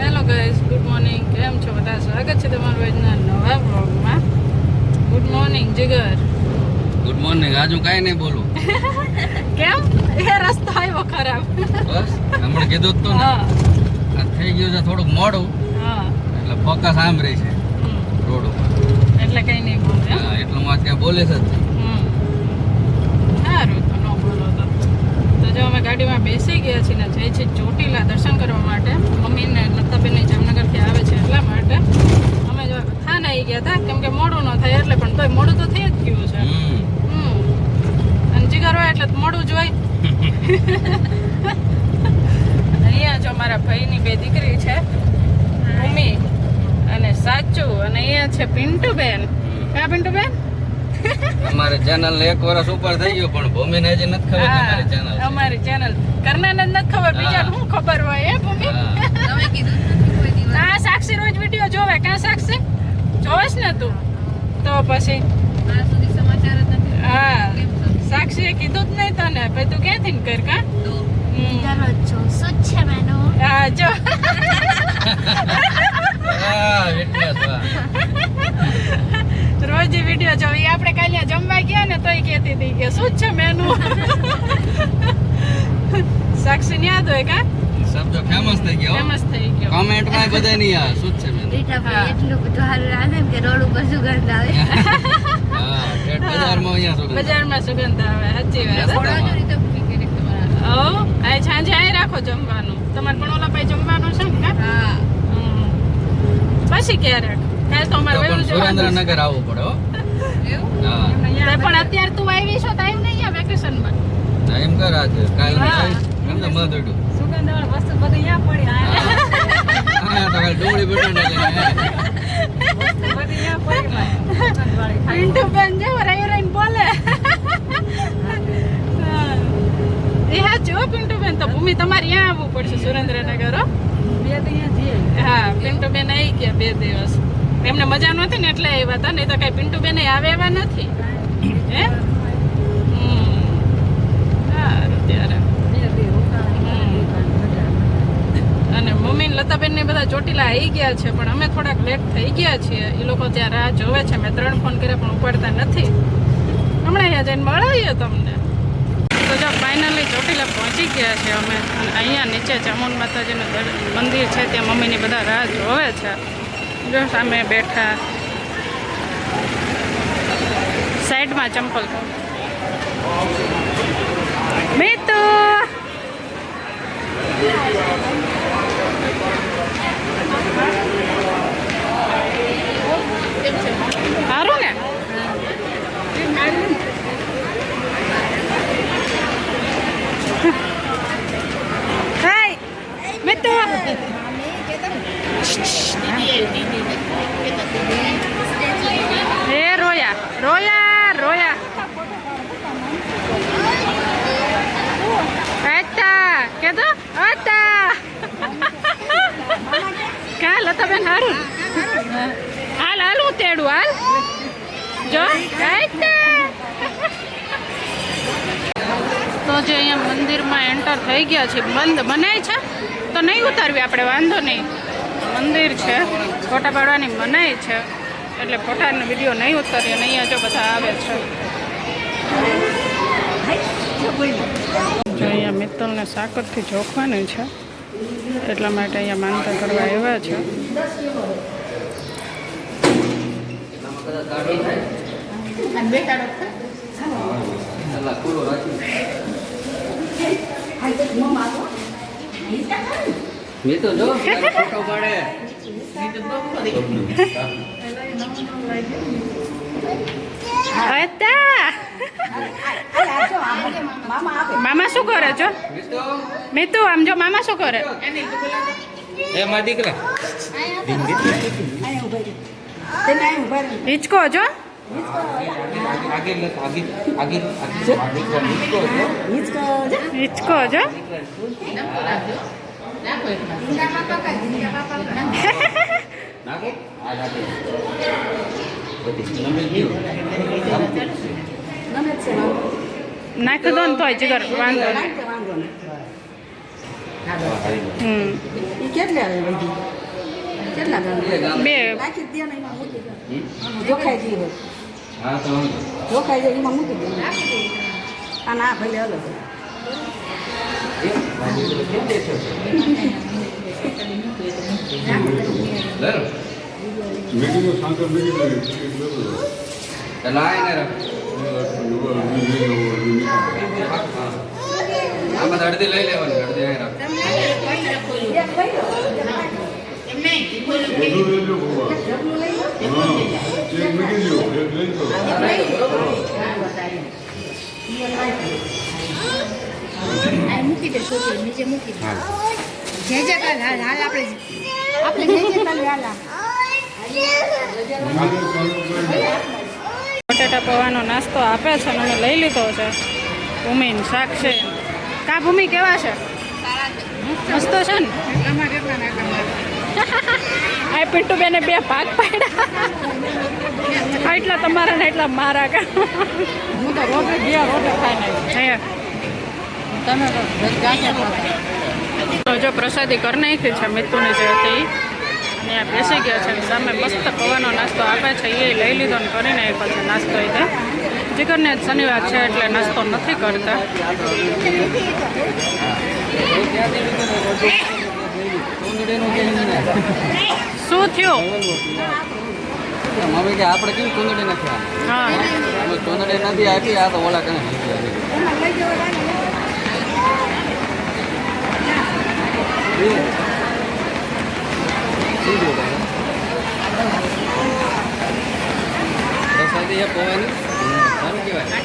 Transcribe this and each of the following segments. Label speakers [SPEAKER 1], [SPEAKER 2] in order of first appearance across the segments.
[SPEAKER 1] Hello guys good morning કેમ છો બધા? સ્વાગત છે તમારું આજના નવા બ્લોગમાં good morning Jigar.
[SPEAKER 2] Good morning આજુ કાંઈ નહીં બોલું.
[SPEAKER 1] કેમ? એ રસ્તો આવ્યો ખરાબ.
[SPEAKER 2] બસ હમણાં કીધું તો ને. થઈ ગયું છે થોડુંક મોડું.
[SPEAKER 1] હા.
[SPEAKER 2] એટલે ફોકસ આમ રહે છે. રોડ ઉપર.
[SPEAKER 1] એટલે કઈ નહીં બોલે?
[SPEAKER 2] એટલું માં ક્યાં બોલે છે જ નહીં.
[SPEAKER 1] હમ. સારું તો ન બોલો તો તો જો અમે ગાડીમાં બેસી ગયા છીએ ને જઈ છીએ ચોટીલા દર્શન કરવા માટે. મમ્મીને, લતાબેનની જામનગરથી આવે છે એટલા માટે અમે જો થાને આવી ગયા હતા કેમ કે મોડું ન થાય એટલે પણ તોય મોડું તો થઈ જ ગયું છે
[SPEAKER 2] હમ
[SPEAKER 1] હમ. અને જીગર હોય એટલે તો મોડું જ હોય અહીંયા જો મારા ભાઈની બે દીકરી છે ભૂમિ અને સાચું અને અહીંયા છે પિન્ટુબેન કા પિન્ટુબેન
[SPEAKER 2] અમારે ચેનલ ને એક વર્ષ ઉપર થઈ ગયું પણ ભૂમિને હજી નથી ખબર અમારી ચેનલ
[SPEAKER 1] અમારી ચેનલ કરનારને જ નથી ખબર બીજા શું ખબર હોય એ ભૂમિ? આ સાક્ષી રોજ વીડિયો જોવે. કાં સાક્ષી? જોવેશ ને તું? તો પછી? હા. સાક્ષીએ કીધું જ નહીં તને. પછી તું ક્યાંથી ને કર કા? હા જો.
[SPEAKER 2] હા.
[SPEAKER 1] રોજ વીડિયો જો ઈ આપણે કાલે જમવા ગયા ને તોય કહેતી હતી કે શું છે મેનુ સાક્ષી યાદ હોય કા
[SPEAKER 2] શબ્દ ફેમસ થઈ ગયો
[SPEAKER 1] ફેમસ થઈ ગયો.
[SPEAKER 2] કમેન્ટમાં બધા ની આ શું છે બેન હા. ઠેઠ બજારમાં અહીંયા સુધી
[SPEAKER 1] બજારમાં સુગંધ આવે સાચી વાત હો? આ સાંજે આય રાખો જમવાનું. તમારે પણ ઓલા ભાઈ જમવાનું છે ને હા? હમ. પછી ક્યારેક
[SPEAKER 2] સુરેન્દ્રનગર આવવું પડે હા.
[SPEAKER 1] પણ અત્યારે તું આવી છો તો આવી નહીં વેકેશનમાં
[SPEAKER 2] એમ કર આજે કાલ
[SPEAKER 1] હા.
[SPEAKER 2] એમ તો મધુડું
[SPEAKER 1] વસ્તુ બધી અહીંયા પડી
[SPEAKER 2] હા. તો કાલ ડુંગળી બટાટા લઈને
[SPEAKER 1] પિન્ટુ બેન જેવો રહી રહીને બોલે હા. એ હા જો પિન્ટુ બેન તો ભૂમિ તમારે અહીંયા આવવું પડશે સુરેન્દ્રનગર હો હા પિન્ટુ બેન આવી ગયા બે દિવસ એમને મજા નહોતી ને એટલે આવ્યા હતા નહીં તો કઈ પિન્ટુ બેન આવે એવા નથી. હે? અને મમ્મી ને લતાબેન ને બધા ચોટીલા આવી ગયા છે, પણ અમે થોડાક લેટ થઈ ગયા છીએ. એ લોકો ત્યાં રાહ જોવે છે. મેં ત્રણ ફોન કર્યા, પણ ઉપાડતા નથી. હમણાં અહીંયા જઈને મળાવીએ તમને. તો જો ફાઇનલી ચોટીલા પહોંચી ગયા છે અમે. અને અહીંયા નીચે ચામુંડ માતાજીનું દર- મંદિર છે, ત્યાં મમ્મીની બધા રાહ જોવે છે. જો, સામે બેઠા. સાઈડમાં ચંપલ મિતુ સારું ને હાય મિતુ એ રોયા રોયા રોયા આતા કેતો આતા કા લતાબેન હારું હાલ હાલ હું તેડું હાલ તો જે અહીંયા મંદિરમાં એન્ટર થઈ ગયા છે, બંધ મનાય છે? તો નહીં ઉતારવી આપણે, વાંધો નહીં. મંદિર છે ફોટા પાડવાની મનાય છે, એટલે ફોટાનો વીડિયો નહીં ઉતારીએ અને અહીંયા જો બધા આવે છે. જો અહીંયા મિત્તલને સાકરથી જોખવાની છે, એટલા માટે અહીંયા માનતા કરવા આવ્યા છે.
[SPEAKER 2] મેં તો જો ફોટો પાડે
[SPEAKER 1] હતા મામા શું કરે છો મિતુ આમ જો મામા શું કરે
[SPEAKER 2] એ મારા દીકરા
[SPEAKER 1] હિચકો છો
[SPEAKER 2] આગે આગે આગે
[SPEAKER 1] હિચકો છો
[SPEAKER 2] નાખો આ નાખે બધી નમે ગયું
[SPEAKER 1] નાખી દો ને તોય જીગર વાંધો નહીં હમ
[SPEAKER 3] એ કેટલે આવે બધી કેટલા ગામ
[SPEAKER 2] બે ગામ.
[SPEAKER 1] બે
[SPEAKER 3] રાખી જ દે ને એમાં મૂકી દે
[SPEAKER 2] હમ?
[SPEAKER 3] જોખાઈ જઈ હોય
[SPEAKER 2] હા તો જો
[SPEAKER 3] જોખાઈ જાય એમાં મૂકી દઉં આ ના ભલે અલગ
[SPEAKER 2] લે લો.
[SPEAKER 4] મીટિંગો શાંત મીટિંગ
[SPEAKER 2] ચાલો
[SPEAKER 5] નીચે મૂકી દે જય જય.
[SPEAKER 1] બટાટા પવાનો નાસ્તો આપે છે અને લઈ લીધો છે. ભૂમિ શાક છે. કા ભૂમિ, કેવા છે? મસ્તો છે ને? આ પિન્ટુ બેને બે ભાગ પાડ્યા. એટલા તમારા ને એટલા મારા કા
[SPEAKER 3] હું તો રોટે ગયા રોટે ખાઈ નાખી. તમે
[SPEAKER 1] જો પ્રસાદી કરી નાખી છે મિત્રુની જે હતી આ બેસી ગયા છે અને સામે મસ્ત પવાનો નાસ્તો આપે છે. એ લઈ લીધો ને કરી નાખ્યો છે નાસ્તો એ જીગરને શનિવાર છે એટલે નાસ્તો નથી કરતા. શું થયું?
[SPEAKER 2] મમ્મી કે આપણે કેમ કુંદડી નથી આપી?
[SPEAKER 1] હા
[SPEAKER 2] નથી આપી આ તો ઓલા કને લીધી હતી. શું થયું ભાઈ? પ્રસાદી એ પૌવાની? સારું કહેવાય.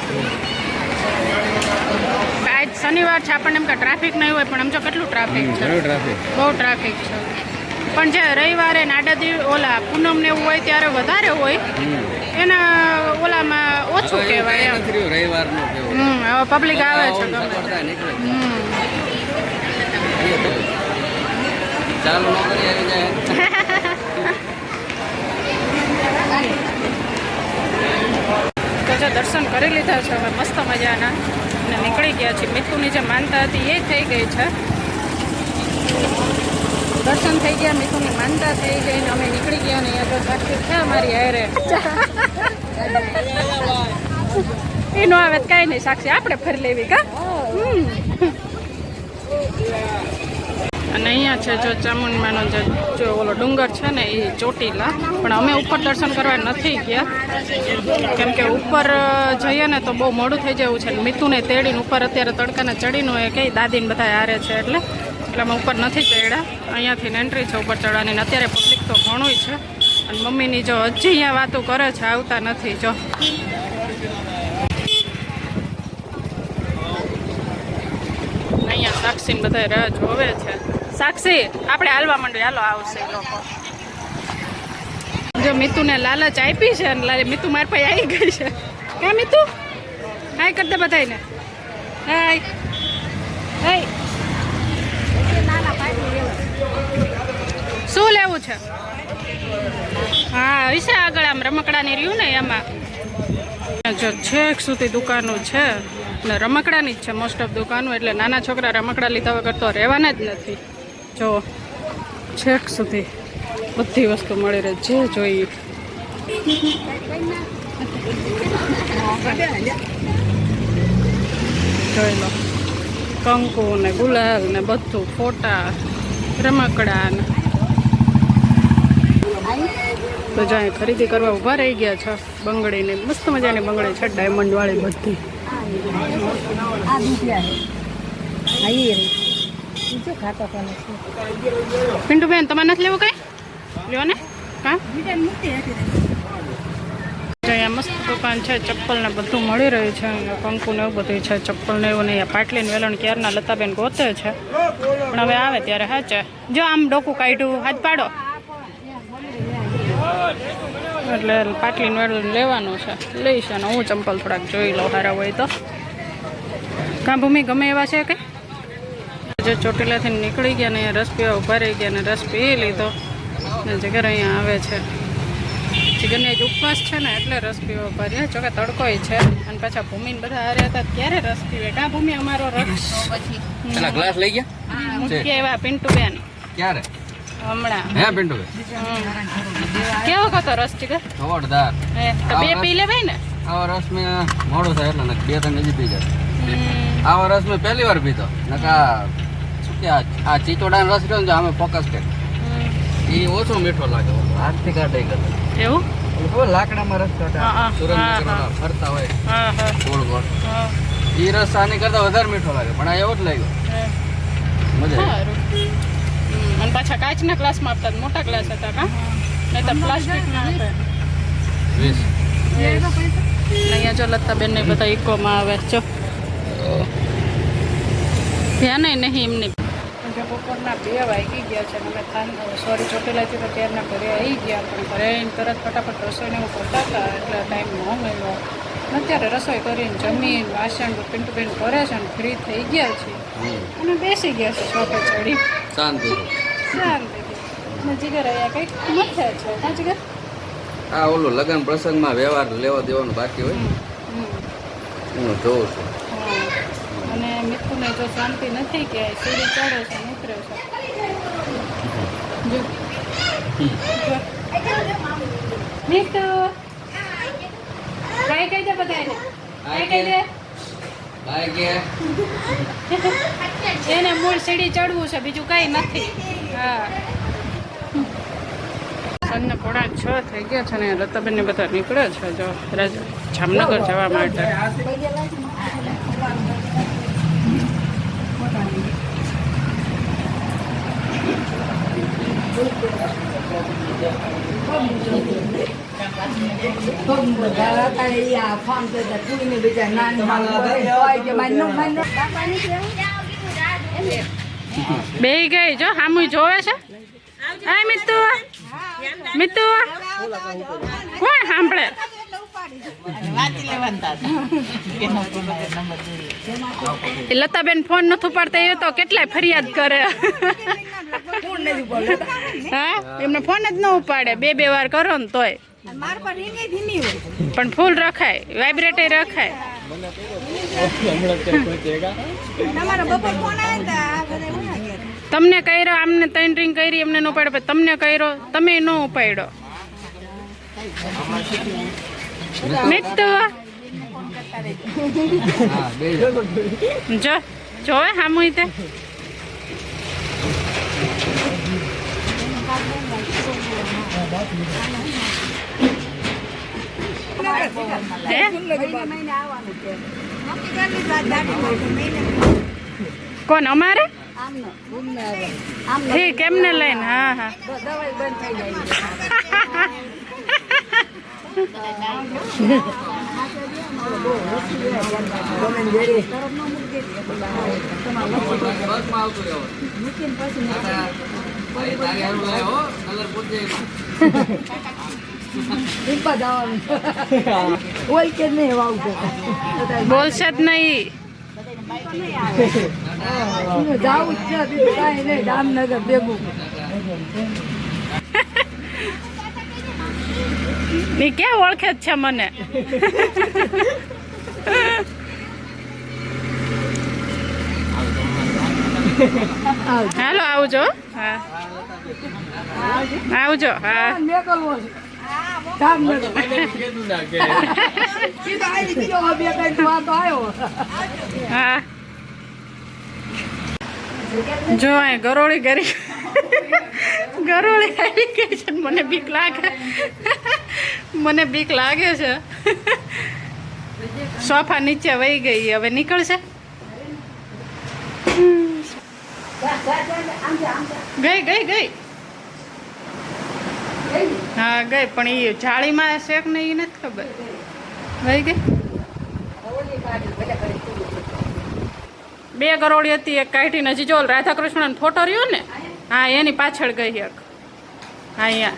[SPEAKER 1] આજ શનિવાર છે આપણને એમ કે ટ્રાફિક નહીં હોય પણ એમ જો કેટલું ટ્રાફિક છે. બહુ ટ્રાફિક છે. પણ જે રવિવારે નાડાદી ઓલા પૂનમ ને એવું હોય ત્યારે વધારે હોય. એના ઓલામાં ઓછું કહેવાય એમ. હમ હવે પબ્લિક આવે છે ગમે હમ.
[SPEAKER 2] તો.
[SPEAKER 1] જો દર્શન કરી લીધા છે હવે મસ્ત મજાના. અને નીકળી ગયા છે મિથુની જે માનતા હતી એ થઈ ગઈ છે. દર્શન થઈ ગયા મિથુની માનતા થઈ ગઈ ને અમે નીકળી ગયા ને અહીંયા તો સાક્ષી છે અમારી હારે. એનો આવે કાંઈ નહીં સાક્ષી આપણે ફરી લેવી કા હમ. અને અહીંયા છે, જો ચામુંડમાનો જે જો ઓલો ડુંગર છે ને એ ચોટીલા. પણ અમે ઉપર દર્શન કરવા નથી ગયા. કેમ કે ઉપર જઈએ ને તો બહુ મોડું થઈ જવું છે. મિતુને તેડીને ઉપર અત્યારે તડકાને ચડીને એ કે દાદીને બધા હારે છે એટલે. એટલે અમે ઉપર નથી ચડ્યા. અહીંયાથી એન્ટ્રી છે ઉપર ચડવાની. અત્યારે પબ્લિક તો ઘણું છે. અને મમ્મીની જો હજી અહીંયા વાતો કરે છે, આવતા નથી, જો. અહીંયા સાક્ષીને બધા રાહ જોવે છે. સાક્ષી આપણે હાલવા માંડ્યું. હાલો, આવશે લોકો. જો મિતુને લાલચ આપી છે અને મિતુ મારી પાસે આવી ગઈ છે. કે મિતુ? હાય કરી દે બધાને હાય. હાય. શું લેવું છે? હા વિશે આગળ આમ રમકડાની રહ્યું ને એમાં. જો છેક સુધી દુકાનો છે. ને રમકડાની જ છે મોસ્ટ ઓફ દુકાનો. એટલે નાના છોકરા રમકડા લીધા વગર તો રહેવાના જ નથી. જો છેક સુધી બધી વસ્તુ મળી રહે. જે જોઈએ જોઈ લો. કંકુ ને ગુલાલ ને બધું, ફોટા, રમકડા ને. તો જ્યાં ખરીદી કરવા ઊભા રહી ગયા છે. બંગડીને, મસ્ત મજાની બંગડી છે ડાયમંડ વાળી બધી.
[SPEAKER 3] આ બેન છે
[SPEAKER 1] તમારે નથી લેવું કઈ? લ્યો ને હા અહીંયા મસ્ત દુકાન છે ચપ્પલ બધું મળી રહ્યું છે અહીંયા કંકુ એવું બધું છે, ચપ્પલ ને એવું નહીં પાટલી ને વેલણ ક્યારના લતાબેન ગોતે છે. પણ હવે આવે ત્યારે હાચે. જો આમ ડોકું કાઢ્યું, હાથ પાડો. એટલે પાટલી વેલણ લેવાનું છે. લઈશ અને હું ચંપલ થોડાક જોઈ લઉં સારા હોય તો. કાં ભૂમિ ગમે એવા છે કંઈ જે ચોટીલાથી નીકળી ગયા ને અહીંયા રસ પીવા ઊભા રહી ગયા ને રસ પી લીધો ને જગર અહીંયા આવે છે. જગરને આજ ઉપવાસ છે ને એટલે રસ પીવા ઊભા રહ્યા. જોકે તડકોય છે. અને પાછા ભૂમિને બધા હાર્યા હતા. ત્યારે રસ પીવે? કા ભૂમિ અમારો રસ?
[SPEAKER 2] પછી ગ્લાસ લઈ ગયા?
[SPEAKER 1] મૂકી આવ્યા પિન્ટુબેન.
[SPEAKER 2] ક્યારે?
[SPEAKER 1] હમણાં.
[SPEAKER 2] હે પિન્ટુ
[SPEAKER 1] કેવો હતો રસ જીગર
[SPEAKER 2] જોરદાર.
[SPEAKER 1] હે તો બે પી લેવાય ને?
[SPEAKER 2] આવા રસ મેં મોડું થાય એટલે બે ત્રણ હજી પી જાય. આવા રસ મેં પહેલી વાર પીધો. નકા કે આ આ ચીચોડાનો રસ રહ્યો ને જે અમે ફોકસ કે એ ઓછો મીઠો લાગે. હાથથી કાઢે કરે
[SPEAKER 1] એવું?
[SPEAKER 2] લાકડામાં રસ
[SPEAKER 1] હા, હા.
[SPEAKER 2] કાઢે
[SPEAKER 1] હા,
[SPEAKER 2] ફરતા હોય.
[SPEAKER 1] હા હા.
[SPEAKER 2] ગોળ ગોળ.
[SPEAKER 1] હા.
[SPEAKER 2] એ રસ આની કરતા વધારે મીઠો લાગે. પણ આ એવો જ લાગ્યો. મજા.
[SPEAKER 1] અને પાછા કાચના ગ્લાસમાં આપતા મોટા ક્લાસ હતા કા? નહીં તો પ્લાસ્ટિકના આપે
[SPEAKER 2] વીસ.
[SPEAKER 1] અહીંયા જો લતાબેન ને બધા ઇકોમાં આવે જો. ધ્યાન નહીં એમની. બપોરના બે વાગી ગયા છે અને અમે ખાન સોરી ચોટીલાથી તો ત્યારના ઘરે આવી ગયા પણ ઘરે તરત ફટાફટ રસોઈને એવું કરતા હતા એટલે ટાઈમ ન મળ્યો. અત્યારે રસોઈ કરીને જમીન વાસણ પિન્ટુબેન કરે છે અને ફ્રી થઈ ગયા છે. અને બેસી ગયા છે સોફે ચડી.
[SPEAKER 2] શાંતિ
[SPEAKER 1] શાંતિ જીગર અહીંયા કંઈક મથે છે હા જીગર?
[SPEAKER 2] આ ઓલું લગ્ન પ્રસંગમાં વ્યવહાર લેવા દેવાનું બાકી હોય હું જોઉં છું.
[SPEAKER 1] અને મિત્તુને જો શાંતિ નથી કે સીડી ચડે છે ને છે. જો. જો. કહી દે બધાને. હાય કહી દે
[SPEAKER 2] બાય કે
[SPEAKER 1] એને મૂળ સીડી ચડવું છે બીજું કાંઈ નથી. હા. સાંજના પોણા છ થઈ ગયા છે ને લતાબેન ને બધા નીકળ્યા છે જો રાજા જામનગર જવા માટે. બે ગઈ જો હામુ જોવે છે? મિત્તુ મિત્તુ કોણ સાંભળે? લતાબેન ફોન નથી ઉપાડતા એ તો કેટલાય ફરિયાદ કરે. હા? એમને ફોન જ ન ઉપાડે. બે બે વાર કરો ને તોય. પણ ફૂલ રખાય વાઇબ્રેટ રખાય. તમને કર્યો આમને ત્રણ રિંગ કરી એમને ન ઉપાડ્યો તમને કર્યો તમે ન ઉપાડ્યો. મિત્તુ
[SPEAKER 2] હા બે
[SPEAKER 1] જો જોવે હામુય તે હે કોણ અમારે ઠીક એમને લઈને હા હા બોલશે જ નહીં.
[SPEAKER 3] જાવું જ છે જામનગર ભેગું.
[SPEAKER 1] ની ક્યાં ઓળખે જ છે મને. હાલો, આવજો. હા. આવજો, હા. હા. જો ગરોળી કરી ગરોળી આવી ગઈ છે મને બીક લાગે. મને બીક લાગે છે. સોફા નીચે વહી ગઈ, હવે નીકળશે? ગઈ ગઈ ગઈ. હા, ગઈ, પણ એ જાળીમાં શેક ને એ નથી ખબર. વહી ગઈ? બે કરોડી હતી, એક કાઢીને હજી જો રાધાકૃષ્ણનો ફોટો રહ્યો ને? હા, એની પાછળ ગઈ એક હા અહીંયા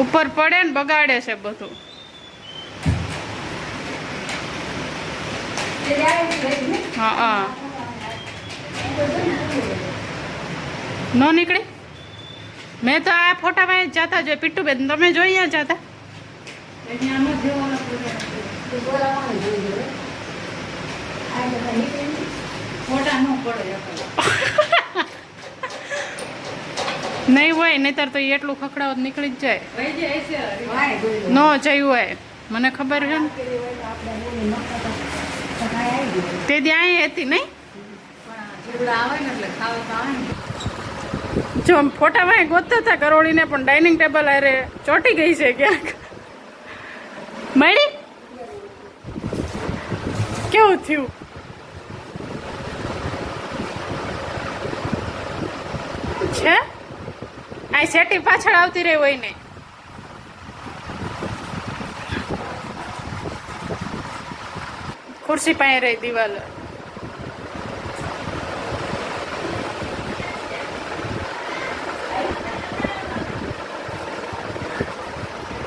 [SPEAKER 1] ઉપર પડે ને બગાડે છે બધું. હા હા. ન નીકળી? મેં તો આ ફોટામાં જાતા જોઈ પીટુબેન તમે જોઈ જાતા? નહીં હોય નહીતર તો એટલું ખખડાવત નીકળી જ જાય. ન જયું હોય. મને ખબર છે ને. તે ત્યાં હતી નહીં? જો ફોટા ફોટામાં ગોતતા હતા કરોળીને પણ ડાઇનિંગ ટેબલ અરે ચોટી ગઈ છે ક્યાંક. મળી? કેવું થયું? છે આ સેટી પાછળ આવતી રહી હોય ને. ખુરશી પાસે રહી દિવાલ.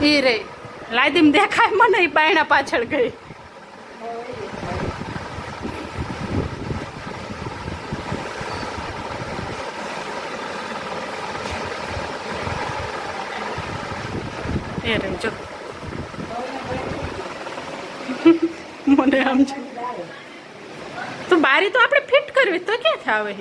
[SPEAKER 1] ઈ રહી. લાદીમ દેખાય મને ઈ બાયણા પાછળ ગઈ. એ રહી મને આમ છે તો બારી તો આપણે ફિટ કરવી, તો ક્યાંથી આવે